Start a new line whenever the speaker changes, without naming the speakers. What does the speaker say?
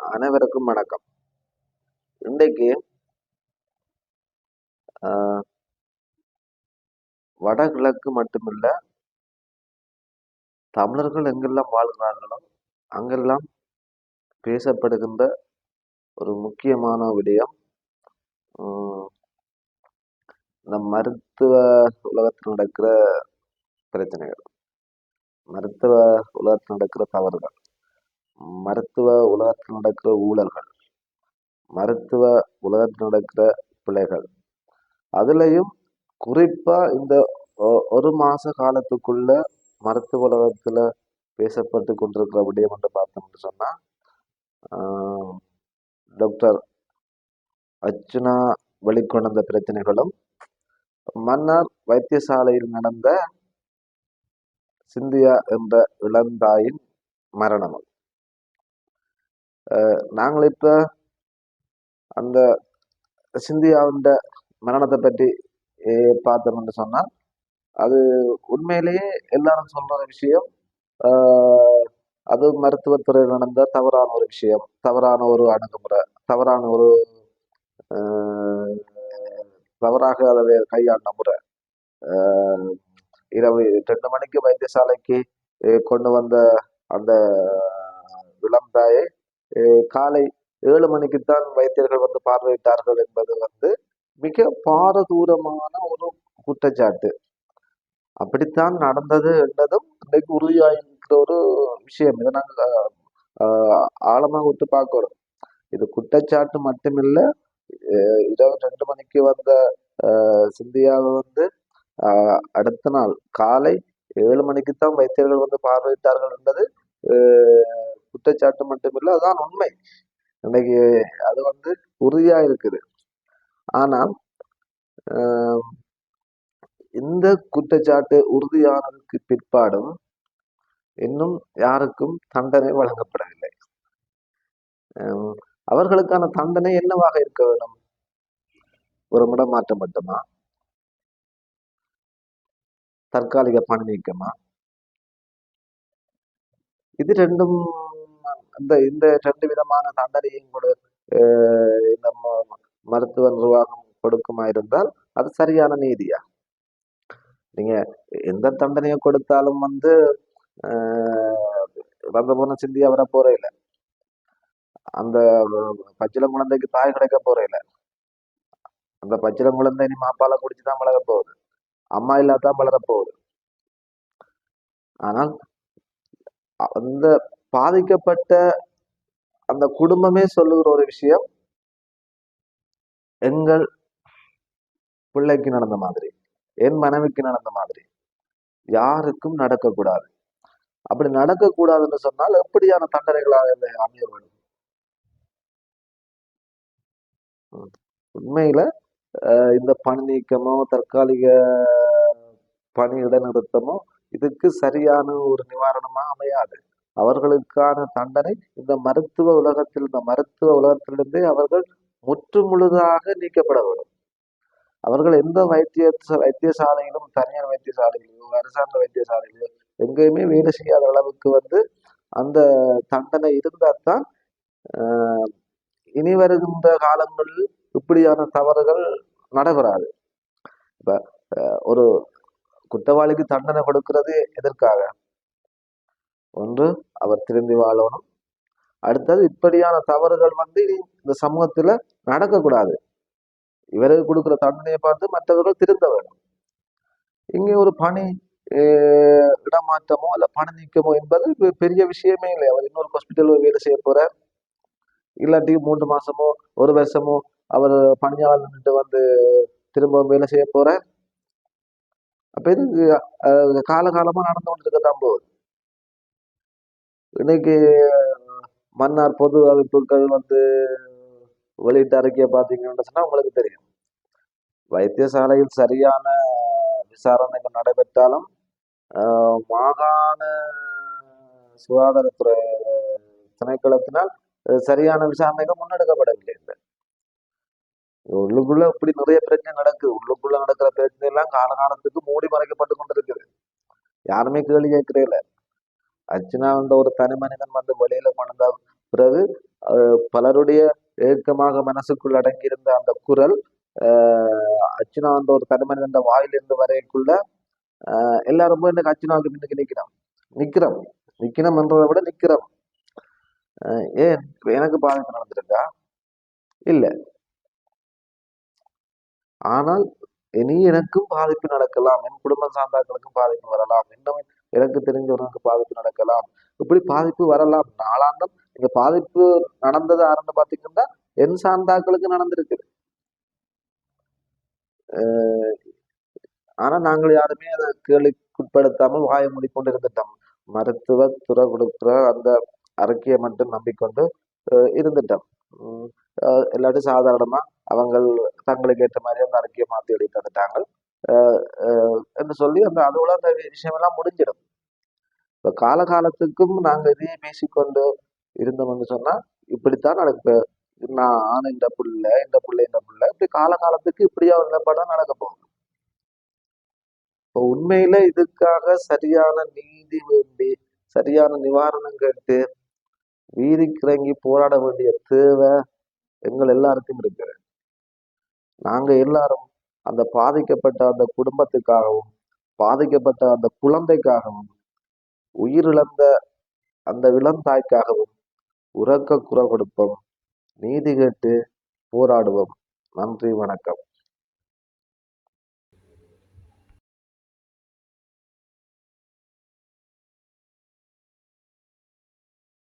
அனைவருக்கும் வணக்கம். இன்றைக்கு ஆஹ், வடகிழக்கு மட்டுமில்ல தமிழர்கள் எங்கெல்லாம் வாழ்கிறார்களோ அங்கெல்லாம் பேசப்படுகின்ற ஒரு முக்கியமான விடயம் இந்த மருத்துவ உலகத்தில் நடக்கிற பிரச்சனைகள் மருத்துவ உலகத்தில் நடக்கிற தவறுகள். மருத்துவ உலகத்தில் நடக்கிற ஊழல்கள் மருத்துவ உலகத்தில் நடக்கிற பிழைகள். அதுலேயும் குறிப்பாக இந்த ஒ- ஒரு மாத காலத்துக்குள்ள மருத்துவ உலகத்தில் பேசப்பட்டு கொண்டிருக்கிற விடயம் என்று பார்த்தோம்னு சொன்னால் டாக்டர் அர்ச்சுனா வெளிக்கொணர்ந்த பிரச்சனைகளும் மன்னார் வைத்தியசாலையில் நடந்த சிந்தியா என்ற இளந்தாயின் மரணமும். நாங்கள் இப்ப அந்த சிந்தியாவின் மரணத்தை பற்றி பார்த்தோம்னு சொன்னா அது உண்மையிலேயே எல்லாரும் சொல்ற ஒரு விஷயம். ஆஹ், அது மருத்துவத்துறையில் நடந்த தவறான ஒரு விஷயம். தவறான ஒரு அணுகுமுறை தவறான ஒரு ஆஹ், தவறாக அதை கையாண்ட முறை. ஆஹ், இரவு ரெண்டு மணிக்கு வைத்தியசாலைக்கு கொண்டு வந்த அந்த இளம் காலை ஏழு மணிக்குத்தான் வைத்தியர்கள் வந்து பார்வையிட்டார்கள் என்பது வந்து மிக பாரதூரமான ஒரு குற்றச்சாட்டு. அப்படித்தான் நடந்தது என்றதும் இன்றைக்கு உறுதியாயிருக்கிற ஒரு விஷயம். இதை நாங்கள் ஆழமாக விட்டு பார்க்கிறோம். இது குற்றச்சாட்டு மட்டுமில்லை. இரவு ரெண்டு மணிக்கு வந்த சிந்தியாவை வந்து அடுத்த நாள் காலை ஏழு மணிக்குத்தான் வைத்தியர்கள் வந்து பார்வையிட்டார்கள் என்பது குற்றச்சாட்டு மட்டுமில்லை அதுதான் உண்மை. இன்னைக்கு அது வந்து உறுதியா இருக்குது. ஆனால் இந்த குற்றச்சாட்டு உறுதியானதுக்கு பிற்பாடும் இன்னும் யாருக்கும் தண்டனை வழங்கப்படவில்லை. அஹ், அவர்களுக்கான தண்டனை என்னவாக இருக்க வேண்டும்? ஒரு இடமாற்றம் மட்டுமா? தற்காலிக பணி நீக்கமா? இது ரெண்டும் இந்த இந்த ரெண்டு விதமான தண்டனையும் கூட இந்த மருத்துவ நிர்வாகம் கொடுக்குமா இருந்தால் அது சரியான நீதியா? நீங்க எந்த தண்டனையை கொடுத்தாலும் வந்து வந்த போன சிந்தி வர போற இல்ல அந்த பச்சில குழந்தைக்கு தாய் கிடைக்க போற இல்ல அந்த பச்சில குழந்தை இனி மாப்பால குடிச்சுதான் வளர போகுது. அம்மா இல்லாதான் வளர போகுது. ஆனால் அந்த பாதிக்கப்பட்ட அந்த குடும்பமே சொல்லுகிற ஒரு விஷயம் எங்கள் பிள்ளைக்கு நடந்த மாதிரி என் மனைவிக்கு நடந்த மாதிரி யாருக்கும் நடக்கக்கூடாது. அப்படி நடக்கக்கூடாதுன்னு சொன்னால் எப்படியான தண்டனைகளாக அமைய வேண்டும் உண்மையில அஹ், இந்த பணி நீக்கமோ தற்காலிக பணி இடைநிறுத்தமோ இதுக்கு சரியான ஒரு நிவாரணமா அமையாது. அவர்களுக்கான தண்டனை இந்த மருத்துவ உலகத்தில் இந்த மருத்துவ உலகத்திலிருந்தே அவர்கள் முற்று முழுதாக நீக்கப்பட வேண்டும். அவர்கள் எந்த வைத்திய வைத்தியசாலையிலும் தனியார் வைத்தியசாலையிலோ அரசாங்க வைத்தியசாலையிலோ எங்கேயுமே வேலை செய்யாத அளவுக்கு வந்து அந்த தண்டனை இருந்தால் தான் இனி வருகின்ற காலங்களில் இப்படியான தவறுகள் நடைபெறாது. இப்ப ஒரு குற்றவாளிக்கு தண்டனை கொடுக்கிறது எதற்காக? ஒன்று அவர் திரும்பி வாழணும். அடுத்தது இப்படியான தவறுகள் வந்து இந்த சமூகத்துல நடக்கக்கூடாது. இவருக்கு கொடுக்குற தண்டனையை பார்த்து மற்றவர்கள் திருந்த வேண்டும். இங்கே ஒரு பணி இடமாற்றமோ அல்ல பணி நீக்கமோ என்பது பெரிய விஷயமே இல்லை. அவர் இன்னொரு ஹாஸ்பிட்டல் வேலை செய்ய போறார். இல்லாட்டி மூன்று மாசமோ ஒரு வருஷமோ அவர் பணியாளர்கிட்ட வந்து திரும்ப வேலை செய்ய போறார். அப்ப இது நடந்து காலகாலமா நடந்து தான் போகுது. இன்னைக்கு மன்னார் பொது அமைப்புகள் வந்து வெளியிட்ட அறிக்கையை பார்த்தீங்கன்னு சொன்னா உங்களுக்கு தெரியும். வைத்தியசாலையில் சரியான விசாரணைகள் நடைபெற்றாலும் ஆஹ், மாகாண சுகாதாரத்துறை திணைக்களத்தினால் சரியான விசாரணைகள் முன்னெடுக்கப்படவில்லை. இந்த உள்ளுக்குள்ள இப்படி நிறைய பிரச்சனை நடக்குது உள்ளுக்குள்ள நடக்கிற பிரச்சனை எல்லாம் காலகாலத்துக்கு மூடி மறைக்கப்பட்டு கொண்டிருக்குது. யாருமே கேள்வி கேட்கிறே இல்லை. அர்ச்சனான்ற ஒரு தனி மனிதன் வந்து வெளியில கொண்ட பிறகு பலருடைய ஏக்கமாக மனசுக்குள் அடங்கியிருந்த அந்த குரல் அஹ், அர்ச்சனா வந்த ஒரு தனிமனித வாயிலிருந்து வரைக்குள்ள அஹ், எல்லாரும் போய் எனக்கு அர்ச்சனாவுக்கு பின்னுக்கு நிற்கிறோம். நிக்கிறோம் நிக்கணும் என்றதை விட நிக்கிறோம் ஏன்? எனக்கு பாதிப்பு நடந்திருக்கா? இல்ல. ஆனால் இனி எனக்கும் பாதிப்பு நடக்கலாம். என் குடும்பம் சார்ந்தாக்களுக்கும் பாதிப்பு வரலாம். இன்னும் எனக்கு தெரிஞ்சவர்களுக்கு பாதிப்பு நடக்கலாம். இப்படி பாதிப்பு வரலாம். நாளாந்தம் இந்த பாதிப்பு நடந்தது ஆரம்ப பாத்தீங்கன்னா என் சார்ந்தாக்களுக்கு நடந்திருக்கு. ஆனா நாங்கள் யாருமே அதை கேள்விக்குட்படுத்தாமல் வாய மூடிக்கொண்டு இருந்துட்டோம் மருத்துவ துறை கொடுக்குற அந்த அறிக்கையை மட்டும் நம்பிக்கொண்டு இருந்துட்டோம். உம் அஹ் இல்லாட்டி சாதாரணமா அவங்க தங்களுக்கு ஏற்ற மாதிரி அந்த அறிக்கையை மாத்தி எடுத்து வந்துட்டாங்க. அஹ் என்று சொல்லி அந்த அதோட அந்த விஷயமெல்லாம் முடிஞ்சிடும். இப்ப காலகாலத்துக்கும் நாங்க இதையே பேசிக்கொண்டு இருந்தோம்னு சொன்னா இப்படித்தான் நடக்கு. நான் இந்த புள்ள இந்த புள்ள இந்த புள்ள இப்படி காலகாலத்துக்கு இப்படியா ஒரு நிலப்பாடாக நடக்க போகுது. இப்போ உண்மையில இதுக்காக சரியான நீதி வேண்டி சரியான நிவாரணம் கேட்டு வீதிக்கிறங்கி போராட வேண்டிய தேவை எங்கள் எல்லாருக்கும் இருக்கிறேன் நாங்க எல்லாரும் அந்த பாதிக்கப்பட்ட அந்த குடும்பத்துக்காகவும் பாதிக்கப்பட்ட அந்த குழந்தைக்காகவும் உயிரிழந்த அந்த இளந்தாய்க்காகவும் உறக்க குரல் கொடுப்போம். நீதி கேட்டு போராடுவோம். நன்றி வணக்கம்.